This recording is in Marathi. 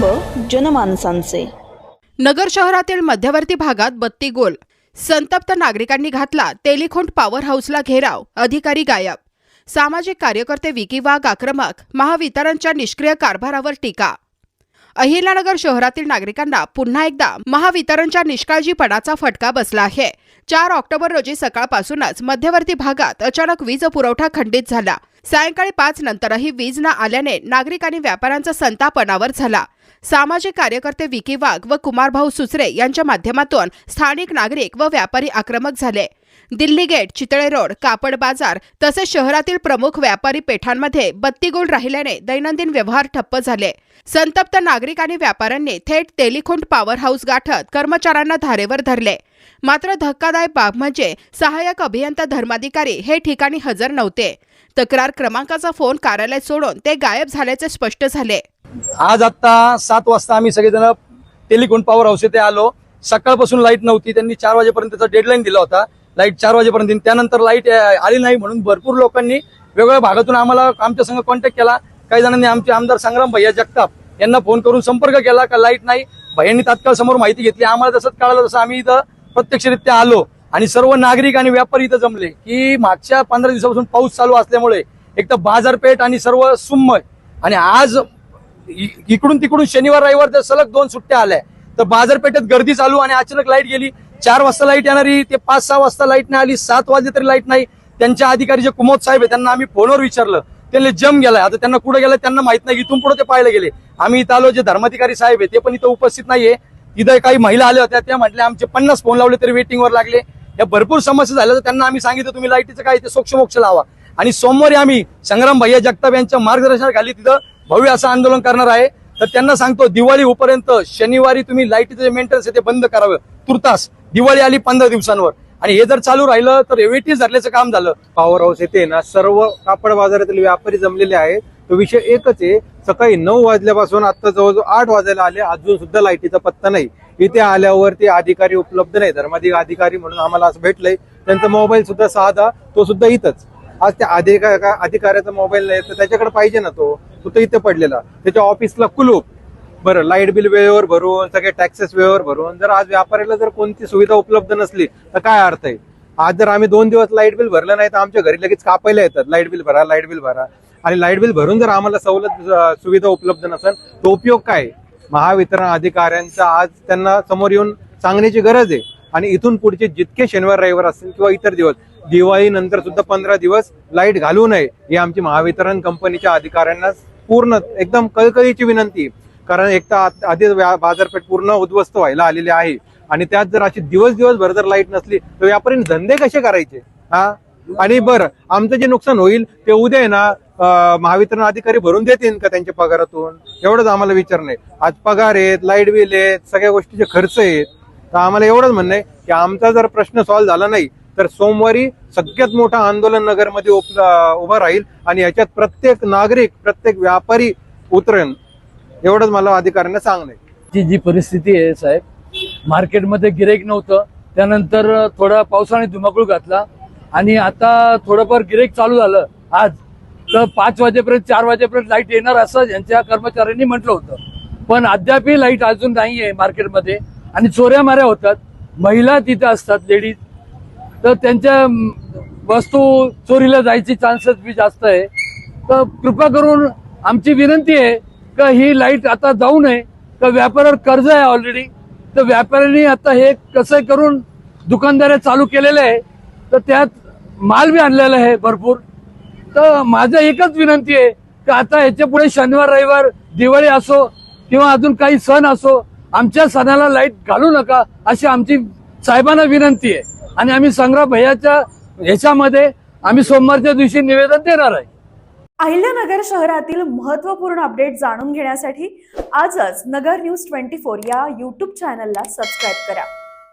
कुटुंब जनमानसांचे. नगर शहरातील मध्यवर्ती भागात बत्ती गोल. संतप्त नागरिकांनी घातला तेलिखोंड पॉवर हाऊसला घेराव. अधिकारी गायब. सामाजिक कार्यकर्ते विकी वाघ आक्रमक. महावितरणच्या निष्क्रिय कारभारावर टीका. अहिल्यानगर शहरातील नागरिकांना पुन्हा एकदा महावितरणच्या निष्काळजीपणाचा फटका बसला आहे. चार ऑक्टोबर रोजी सकाळपासूनच मध्यवर्ती भागात अचानक वीज पुरवठा खंडित झाला. सायंकाळी पाच नंतरही वीज न आल्याने नागरिक आणि व्यापाऱ्यांचा संताप अनावर झाला. सामाजिक कार्यकर्ते विकी वाघ व कुमारभाऊ सुसरे यांच्या माध्यमातून स्थानिक नागरिक व व्यापारी आक्रमक झाले. दिल्ली गेट चितळे रोड कापड बाजार तसेच शहरातील प्रमुख व्यापारी पेठांमध्ये बत्तीगोल राहिल्याने दैनंदिन व्यवहार ठप्प झाले. संतप्त नागरिक आणि व्यापाऱ्यांनी थेट तेलिखोंड पॉवर हाऊस गाठत कर्मचाऱ्यांना धारेवर धरले. मात्र धक्कादायक बाब म्हणजे सहाय्यक अभियंता धर्माधिकारी हे ठिकाणी हजर नव्हते. तक्रार क्रमांकाचा फोन कार्यालय सोडून ते गायब झाल्याचे स्पष्ट झाले. आज आत्ता सात वाजता आम्ही सगळेजण टेलिकोन पॉवर हाऊस येथे आलो. सकाळपासून लाइट नव्हती त्यांनी चार वाजेपर्यंत डेडलाईन दिला होता. लाइट चार वाजेपर्यंत त्यानंतर लाइट आली नाही म्हणून भरपूर लोकांनी वेगवेगळ्या भागातून आम्हाला आमच्या संघ कॉन्टॅक्ट केला. काही जणांनी आमचे आमदार संग्राम भैया जगताप यांना फोन करून संपर्क केला का लाइट नाही? भैयांनी तात्काळ समोर माहिती घेतली. आम्हाला जसंच कळालं तसं आम्ही इथं प्रत्यक्षरित्या आलो आणि सर्व नागरिक आणि व्यापारी इथं जमले की मागच्या पंधरा दिवसापासून पाऊस चालू असल्यामुळे एक तर बाजारपेठ आणि सर्व सुम्म आणि आज इकडून तिकडून शनिवार रविवार तर सलग दोन सुट्ट्या आल्या तर बाजारपेठेत गर्दी चालू आणि अचानक लाइट गेली. चार वाजता लाइट येणारी ते पाच सहा वाजता लाइट नाही आली सात वाजले तरी लाइट नाही. त्यांच्या अधिकारी जे कुमोद साहेब आहे त्यांना आम्ही फोनवर विचारलं. त्यांना जम गेलाय. आता त्यांना कुठे गेलाय त्यांना माहीत नाही. इथून पुढे ते पाहायला गेले. आम्ही इथं आलो जे धर्माधिकारी साहेब आहे ते पण इथं उपस्थित नाहीये. इथं काही महिला आल्या होत्या त्या म्हटल्या आमचे पन्नास फोन लावले तरी वेटिंगवर लागले. या भरपूर समस्या झाल्या तर त्यांना आम्ही सांगितलं तुम्ही लाईटीचं काय ते सोक्षमोक्ष लावा. आणि सोमवारी आम्ही संग्राम भैया जगताप यांच्या मार्गदर्शनाखाली तिथं भव्य असं आंदोलन करणार आहे. तर त्यांना सांगतो दिवाळी होपर्यंत शनिवारी तुम्ही लाईटीचं जे मेंटेनन्स आहे ते बंद करावं तुर्तास. दिवाळी आली पंधरा दिवसांवर. आणि हे जर चालू राहिलं तर वेटीस धरल्याचं काम झालं. पॉवर हाऊस येथे ना सर्व कापड बाजारातील व्यापारी जमलेले आहेत. तो विषय एकच आहे. सकाळी नऊ वाजल्यापासून आता जवळजवळ आठ वाजायला आले. अजून सुद्धा लाईटीचा पत्ता नाही. इथे आल्यावर ते अधिकारी उपलब्ध नाही. धर्माधिक अधिकारी म्हणून आम्हाला असं भेटलंय. त्यांचा मोबाईल सुद्धा साधा. तो सुद्धा इथंच. आज त्या अधिका अधिकाऱ्याचा मोबाईल नाही. तर त्याच्याकडे पाहिजे ना तो. तो तर इथे पडलेला. त्याच्या ऑफिसला कुलूप. बरं लाइट बिल वेळेवर भरून सगळे टॅक्सेस वेळेवर भरून जर आज व्यापाऱ्याला जर कोणती सुविधा उपलब्ध नसली तर काय अर्थ आहे? आज जर आम्ही दोन दिवस लाइट बिल भरलं नाही तर आमच्या घरी लगेच कापायला येतात. लाइट बिल भरा लाइट बिल भरा. आणि लाइट बिल भरून जर आम्हाला सवलत सुविधा उपलब्ध नसेल तो उपयोग काय? महावितरण अधिकाऱ्यांचा आज त्यांना समोर येऊन सांगण्याची गरज आहे. आणि इथून पुढचे जितके शनिवार रविवार असतील किंवा इतर दिवस दिवाळी नंतर सुद्धा पंधरा दिवस लाइट घालू नये ही आमची महावितरण कंपनीच्या अधिकाऱ्यांना पूर्ण एकदम कळकळीची विनंती कारण एक तर आत- आधीच व्या- बाजारपेठ पूर्ण उद्ध्वस्त व्हायला आलेली आहे. आणि त्यात जर अशी दिवस दिवसभर जर लाइट नसली तर व्यापारी धंदे कसे करायचे? हा? आणि बरं आमचं जे नुकसान होईल ते उद्या आहे ना महावितरण अधिकारी भरून देतील का त्यांच्या पगारातून? एवढंच आम्हाला विचार नाही. आज पगार आहेत लाइट बिल आहेत सगळ्या गोष्टीचे खर्च आहेत. तर आम्हाला एवढंच म्हणणं आहे की आमचा जर प्रश्न सॉल्व्ह झाला नाही तर सोमवारी सगळ्यात मोठं आंदोलन नगरमध्ये उभं राहील आणि याच्यात प्रत्येक नागरिक प्रत्येक व्यापारी उतरेन. एवढंच मला अधिकाऱ्यांना सांगणं जी जी परिस्थिती आहे साहेब मार्केटमध्ये गिरेक नव्हतं. त्यानंतर थोडा पावसाने धुमाकूळ घातला आणि आता थोडंफार गिरेक चालू झालं. आज तर पाच वाजेपर्यंत चार वाजेपर्यंत लाइट येणार असं यांच्या कर्मचाऱ्यांनी म्हटलं होतं. पण अद्यापही लाइट अजून नाही आहे मार्केटमध्ये आणि चोऱ्या माऱ्या होतात. महिला तिथे असतात लेडीज तर त्यांच्या वस्तू चोरीला जायची चान्सेस बी जास्त आहे. तर कृपा करून आमची विनंती आहे का ही लाइट आता जाऊ नये. तर व्यापाऱ्यावर कर्ज आहे ऑलरेडी तर व्यापाऱ्यांनी आता हे कसं करून दुकानदार चालू केलेले आहे. तर त्यात माल बी आणलेला आहे भरपूर. तर माझं एकच विनंती आहे की आता याच्यापुढे शनिवार रविवार दिवाळी असो किंवा अजून काही सण असो आमच्या सणाला लाइट घालू नका अशी आमची साहेबांना विनंती आहे. आणि आम्ही संग्राम भैयाच्या ह्याच्यामध्ये आम्ही सोमवारच्या दिवशी निवेदन देणार आहे. अहिल्यानगर शहरातील महत्त्वपूर्ण अपडेट जाणून घेण्यासाठी आजच नगर न्यूज ट्वेंटी फोर या यूट्यूब चॅनलला सबस्क्राईब करा.